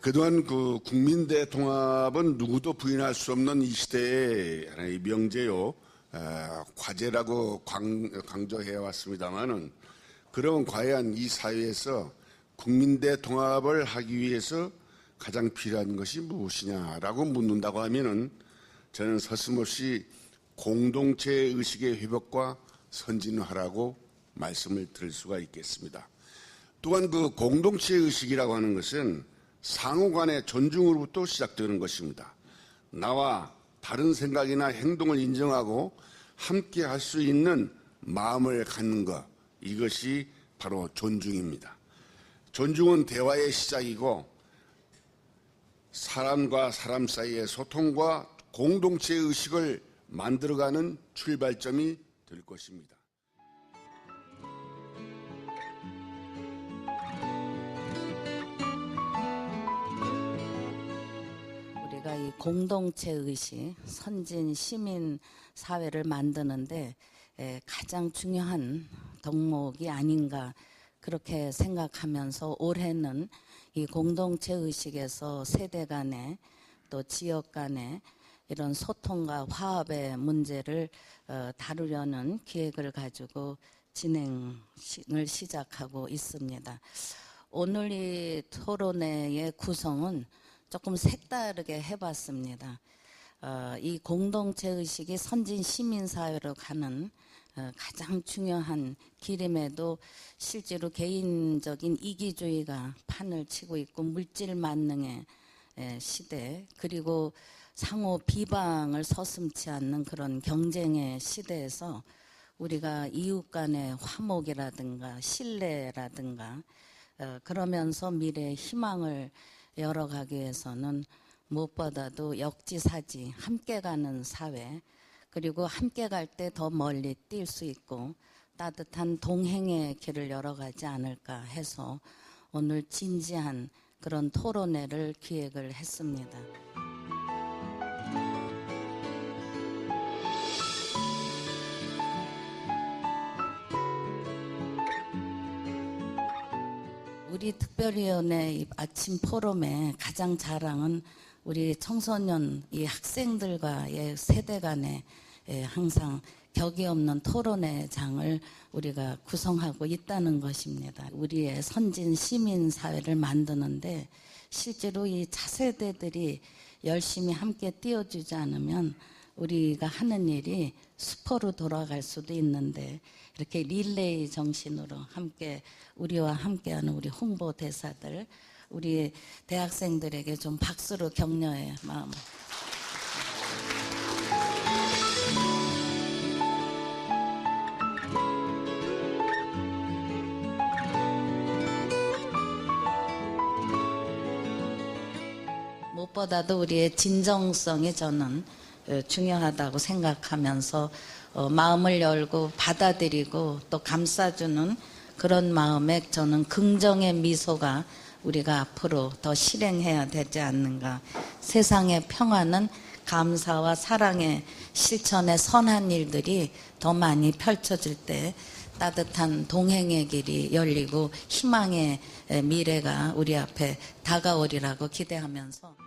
그동안 그 국민대 통합은 누구도 부인할 수 없는 이 시대의 하나의 명제요 에, 과제라고 강, 강조해 왔습니다만은 그러면 과연 이 사회에서 국민대 통합을 하기 위해서 가장 필요한 것이 무엇이냐라고 묻는다고 하면은 저는 서슴없이 공동체 의식의 회복과 선진화라고 말씀을 드릴 수가 있겠습니다. 또한 그 공동체 의식이라고 하는 것은 상호 간의 존중으로부터 시작되는 것입니다. 나와 다른 생각이나 행동을 인정하고 함께 할 수 있는 마음을 갖는 것, 이것이 바로 존중입니다. 존중은 대화의 시작이고 사람과 사람 사이의 소통과 공동체 의식을 만들어가는 출발점이 될 것입니다. 이 공동체 의식, 선진 시민 사회를 만드는데 에, 가장 중요한 덕목이 아닌가 그렇게 생각하면서 올해는 이 공동체 의식에서 세대 간에 또 지역 간에 이런 소통과 화합의 문제를 어, 다루려는 기획을 가지고 진행을 시작하고 있습니다. 오늘 이 토론회의 구성은 조금 색다르게 해봤습니다. 어, 이 공동체 의식이 선진 시민 사회로 가는 어, 가장 중요한 길임에도 실제로 개인적인 이기주의가 판을 치고 있고 물질 만능의 에, 시대 그리고 상호 비방을 서슴지 않는 그런 경쟁의 시대에서 우리가 이웃 간의 화목이라든가 신뢰라든가 어, 그러면서 미래의 희망을 열어가기 위해서는 무엇보다도 역지사지 함께 가는 사회 그리고 함께 갈 때 더 멀리 뛸 수 있고 따뜻한 동행의 길을 열어가지 않을까 해서 오늘 진지한 그런 토론회를 기획을 했습니다. 우리 특별위원회 이 아침 포럼의 가장 자랑은 우리 청소년 이 학생들과의 세대 간의 예, 항상 격이 없는 토론회장을 우리가 구성하고 있다는 것입니다. 우리의 선진 시민 사회를 만드는데 실제로 이 차세대들이 열심히 함께 뛰어주지 않으면 우리가 하는 일이 수포로 돌아갈 수도 있는데 이렇게 릴레이 정신으로 함께 우리와 함께하는 우리 홍보 대사들 우리 대학생들에게 좀 박수로 격려의 마음. 무엇보다도 우리의 진정성이 저는 어, 중요하다고 생각하면서 어, 마음을 열고 받아들이고 또 감싸주는 그런 마음에 저는 긍정의 미소가 우리가 앞으로 더 실행해야 되지 않는가. 세상의 평화는 감사와 사랑의 실천의 선한 일들이 더 많이 펼쳐질 때 따뜻한 동행의 길이 열리고 희망의 미래가 우리 앞에 다가오리라고 기대하면서